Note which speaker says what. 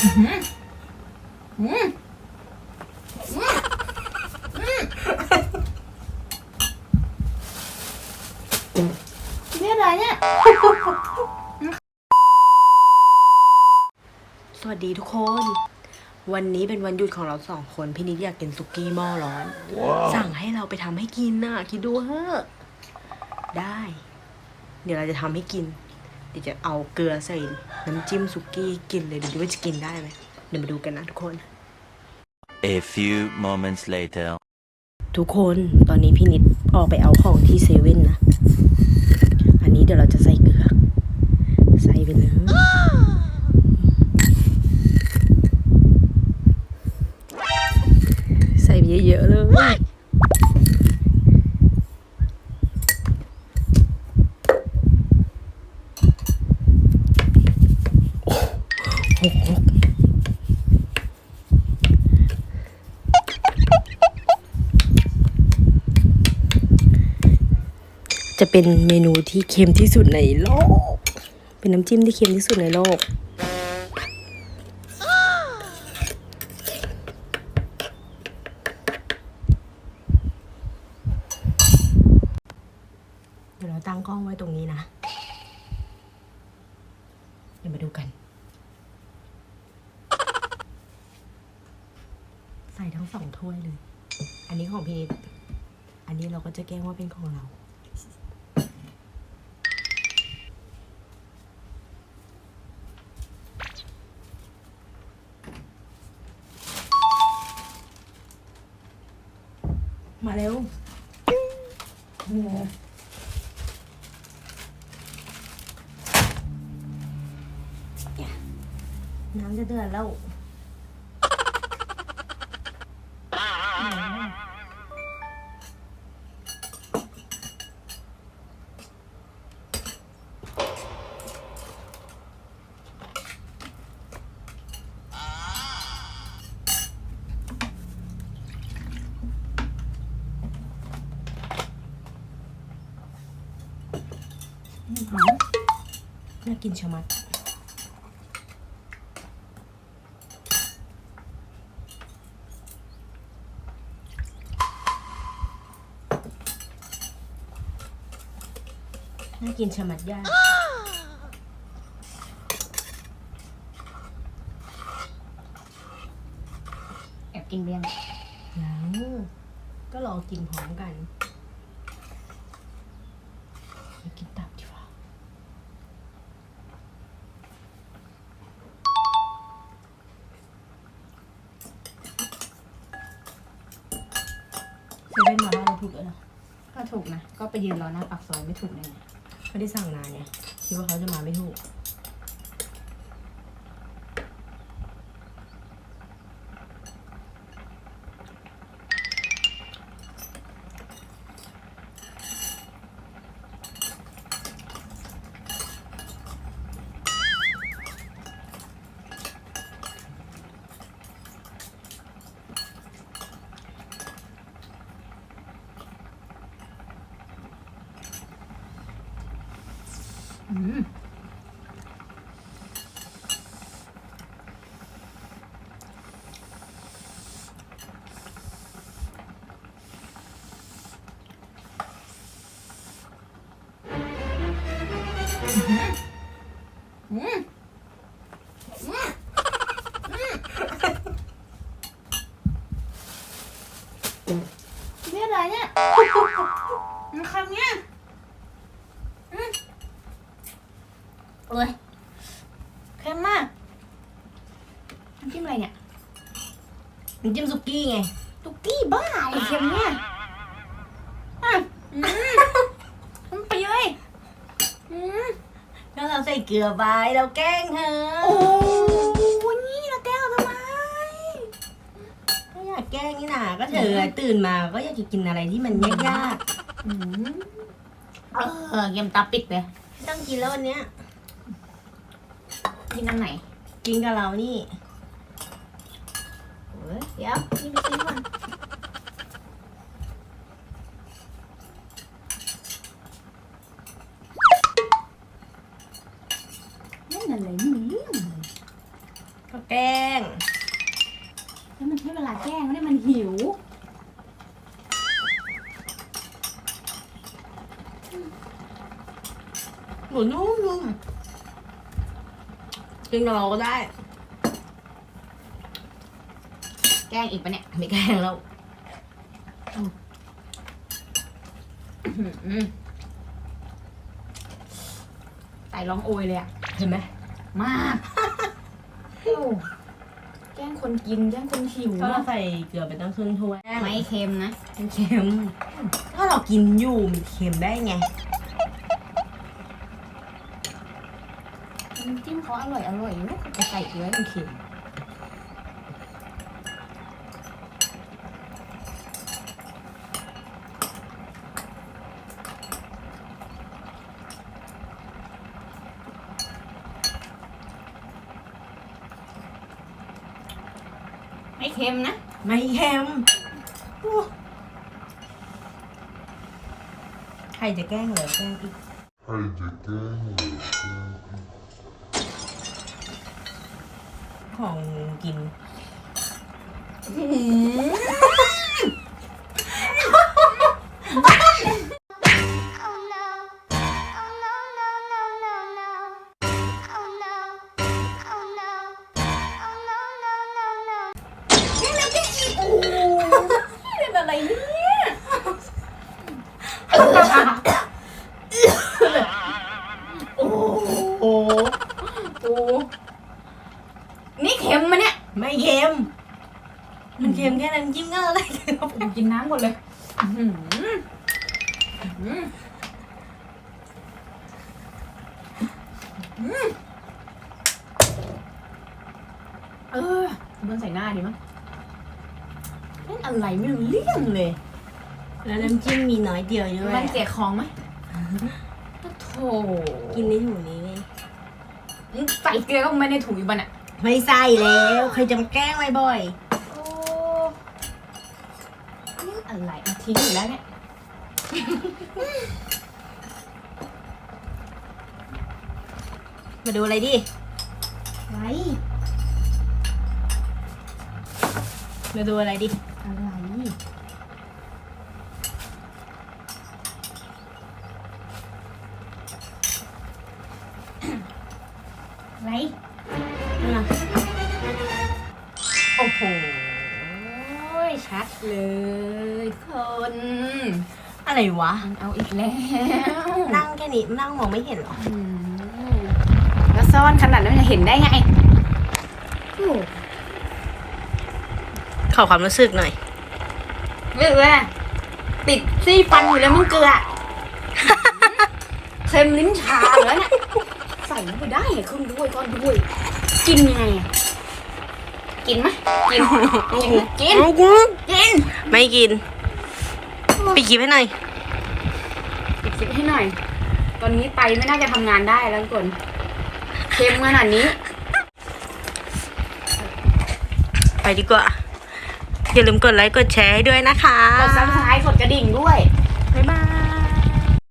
Speaker 1: นี่อะไรเนี่ย
Speaker 2: สวัสดีทุกคน วันนี้เป็นวันหยุดของเราสองคน พี่นิดอยากกินสุกี้หม้อร้อน สั่งให้เราไปทำให้กินน่ะ คิดดูเถอได้ เดี๋ยวเราจะทำให้กิน เดี๋ยวจะเอาเกลือใส่น้ำจิ้มสุกี้กินเลยเดี๋ยวดูว่าจะกินได้ไหมเดี๋ยวมาดูกันนะทุกคน
Speaker 3: A few moments later.
Speaker 2: ทุกคนตอนนี้พี่นิดออกไปเอาของที่เซเว่นนะ อันนี้เดี๋ยวเราจะใส่เกลือ ใส่ไปเลยใส่ไปเยอะๆเลย จะเป็นเมนูที่เค็มที่สุดในโลก เป็นน้ำจิ้มที่เค็มที่สุดในโลก เดี๋ยวเราตั้งกล้องไว้ตรงนี้นะ เดี๋ยวมาดูกัน ใส่ทั้งสองถ้วยเลย อันนี้ของพี่นิด อันนี้เราก็จะแกล้งว่าเป็นของเรา มาเร็วน้ำจะเดือดแล้ว หอมน่ากินชะมัดน่ากินชะมัดย่าง
Speaker 1: แอบกินเบี้ยง
Speaker 2: ยังก็รอกินพร้อมกันไปกินตับดีกว่า เซเว่นมาบ้านเรา ถูกแล้วเนาะ
Speaker 1: ก็ถูกนะ ก็ไปยืนรอหน้าปากซอยไม่ถูกแน่
Speaker 2: ไม่ได้สั่งนานไงคิดว่าเขาจะมาไม่ถูก
Speaker 1: นี่อะไรเนี่ยมันคำเนี้ยอืม โอ้ยเค็มมากน้ำจิ้มอะไรเนี่ย
Speaker 2: น้ำจิ้มสุกี้ไง
Speaker 1: ตุกกี้บ้าไอเค็มเนี่ยอะอืมมันไปเลยอืม
Speaker 2: ก็เราใส่เกลือไปเราแกล้งเธอ
Speaker 1: โอ้ยนี่ละแก้วทำไม
Speaker 2: ก็อยากแกล้งนี่นาก็เธอตื่นมาก็อยากจะกินอะไรที่มันยาก
Speaker 1: อืมเออเกมตาปิดเลย
Speaker 2: ๆไม่ต้องกินแล้ววันเนี้ย
Speaker 1: กินอันไหน
Speaker 2: กินกับเรานี่
Speaker 1: เฮ้ยเดี๋ยวนี่ไปซื้อก่อนเล่นอะไรไม่มีเรื่องเลย
Speaker 2: ก็แกล้ง
Speaker 1: แล้วมันใช้เวลาแกล้งไม่ได้มันหิว
Speaker 2: หนูนุ่มนุ่ม กินกับเราก็ได้
Speaker 1: แกล้งอีกปะเนี่ย
Speaker 2: ไม่แกล้งแล้ว
Speaker 1: อืมไต่ร้องโอยเลยอะ
Speaker 2: เห็นไหม
Speaker 1: มากโอ้แกล้งคนกินแกล้งคนหิว
Speaker 2: ถ้าเรา
Speaker 1: เนาะ
Speaker 2: ใส่เกลือไปตั้งครึ่งถ้วย
Speaker 1: ไม่เค็มนะ
Speaker 2: มันเค็ม ถ้าเรากินอยู่มันเค็มได้ไง
Speaker 1: น้ำจิ้มเขาอร่อยอร่อยนะจะใส่เกลือให้มันเค็มไม่เค็มนะ
Speaker 2: ไม่เค็มโอ้ใครจะแกล้งเหรอแกล้งอีก
Speaker 4: Ai de quem?
Speaker 2: ของกิน
Speaker 1: นี่เค็มมะเนี่ย
Speaker 2: ไม่เค็ม มันเค็มแค่นั้นจิ้มก็อะไร
Speaker 1: ผมกินน้ำหมดเลยอื้อหืออื้อหือเออมันใส่หน้าดีมั้งเล่นอะไรไม่รู้เรื่องเลย
Speaker 2: แล้วน้ำจิ้มมีน้อยเดียวด้วย
Speaker 1: มันเสียของไหมโถ
Speaker 2: กินในถุงนี้ไง
Speaker 1: ใส่เกลือก็ไม่ได้ถูกอยู่บ้านอะ
Speaker 2: ไม่ใส่แล้วใครจะมาแกล้งบ่อย
Speaker 1: โอ้นี่อะไรเอาทิ้งอยู่แล้วเนี่ย
Speaker 2: ๆมาดูอะไรดิ
Speaker 1: ไร
Speaker 2: มาดูอะไรดิ
Speaker 1: อะไรไร เลยคน
Speaker 2: อะไรวะ
Speaker 1: มันเอาอีกแล้ว
Speaker 2: นั่งแค่นี้นั่งมองไม่เห็นหรอ
Speaker 1: อืมแล้วซ่อนขนาดนั้นจะเห็นได้ไงโอ้
Speaker 2: ขอความรู้สึกหน่อย
Speaker 1: เลือกเลยติดซี่ฟันอยู่เลยมึงเกลือเค็มลิ้นชาเหรอเนี่ยใส่ลงไปได้ครึ่งด้วยก้อนด้วย กินยังไงอะ กินไหมกินกินกินกิน
Speaker 2: ไม่กินไปกินให้หน่อย
Speaker 1: ปิดคลิปให้หน่อย ตอนนี้ไตไม่น่าจะทำงานได้แล้วทุกคนเค็มขนาดนี้
Speaker 2: ไปดีกว่า อย่าลืมกดไลค์กดแชร์ให้ด้วยนะคะ
Speaker 1: กดซับสไครต์กดกระดิ่งด้วย
Speaker 2: บ๊ายบาย